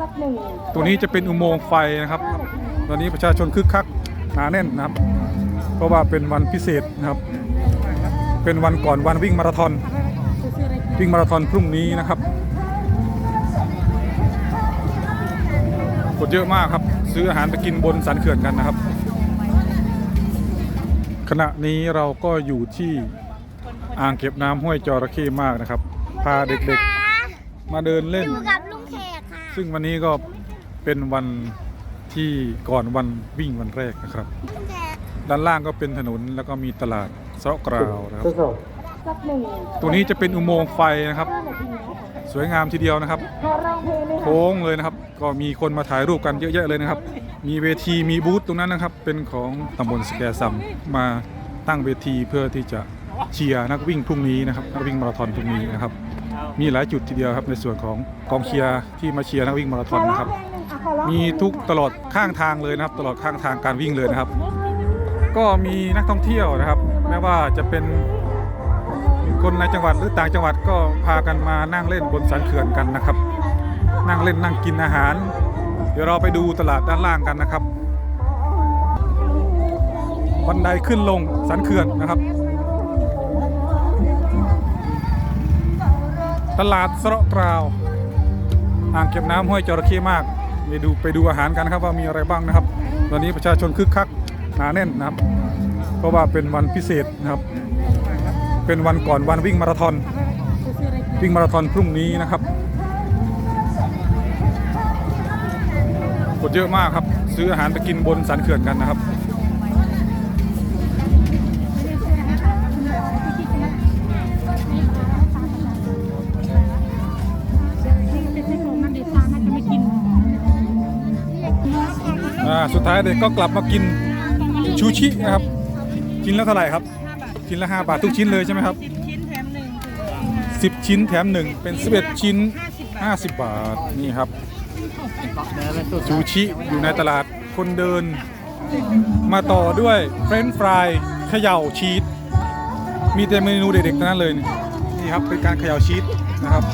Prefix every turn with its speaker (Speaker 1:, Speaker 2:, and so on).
Speaker 1: สักหนึ่ง
Speaker 2: ตรงนี้จะเป็นอุโมงค์ไฟนะครับ ตอนนี้ประชาชนคึกคักหนาแน่นนะครับ เพราะว่าเป็นวันพิเศษนะครับ เป็นวันก่อนวันวิ่งมาราธอน วิ่งมาราธอนพรุ่งนี้นะครับคนเยอะมากครับ ซื้ออาหารไปกินบนสันเขื่อนกันนะครับ ขณะนี้เราก็อยู่ที่อ่างเก็บน้ำห้วยจระเข้มากนะครับ พาเด็กๆมาเดินเล่น ซึ่งวันนี้ก็เป็นวันที่ก่อนวันวิ่งวันแรกนะครับ
Speaker 3: ลุงแขก
Speaker 2: ด้านล่างก็เป็นถนนแล้วก็มีตลาดเซาะกราวนะครับ
Speaker 1: สักหนึ่ง
Speaker 2: ตรงนี้จะเป็นอุโมงค์ไฟนะครับ
Speaker 1: ห้านาทีนะคะ
Speaker 2: สวยงามทีเดียวนะครับ
Speaker 1: ขอร้องเพลงเลยค่ะ
Speaker 2: โค้งเลยนะครับ ก็มีคนมาถ่ายรูปกันเยอะแยะเลยนะครับ มีเวทีมีบูธตรงนั้นนะครับ เป็นของตำบลสแกซัมมาตั้งเวทีเพื่อที่จะเชียร์นักวิ่งพรุ่งนี้นะครับนักวิ่งมาราธอนพรุ่งนี้นะครับ มีหลายจุดทีเดียวครับในส่วนของกองเชียร์ที่มาเชียร์นักวิ่งมาราธ
Speaker 1: ข
Speaker 2: อ
Speaker 1: อนร้อง
Speaker 2: นะครับ
Speaker 1: เพลงหนึ่งอะขอร้อง
Speaker 2: มีทุกตลอดข้างทางเลยนะครับ ตลอดข้างทางการวิ่งเลยนะครับ ก็มีนักท่องเที่ยวนะครับ แม้ว่าจะเป็นคนในจังหวัดหรือต่างจังหวัดก็พากันมานั่งเล่นบนสันเขื่อนกันนะครับ นั่งเล่นนั่งกินอาหาร เดี๋ยวเราไปดูตลาดด้านล่างกันนะครับบันไดขึ้นลงสันเขื่อนนะครับ ตลาดสระกราวอ่างเก็บน้ำห้วยจระเข้มากไปดูไปดูอาหารกันครับว่ามีอะไรบ้างนะครับ ตอนนี้ประชาชนคึกคักหนาแน่นนะครับ เพราะว่าเป็นวันพิเศษนะครับ เป็นวันก่อนวันวิ่งมาราธอนวิ่งมาราธอนพรุ่งนี้นะครับคนเยอะมากครับ ซื้ออาหารไปกินบนสันเขื่อนกันนะครับ อ่าสุดท้ายเด็กก็กลับมากินชูชินะครับชิ้นละเท่าไหร่ครับชิ้นละ5บาททุกชิ้นเลยใช่ไหมครับ
Speaker 4: สิบชิ้นแถมหนึ่ง
Speaker 2: 10 ชิ้นแถม1เป็น11ชิ้น 50 บาทนี่ครับชูชิอยู่ในตลาดคนเดิน มาต่อด้วยเฟรนฟรายเขย่าชีสมีแต่เมนูเด็กๆทั้งนั้นเลยนี่ครับเป็นการเขย่าชีสนะครับ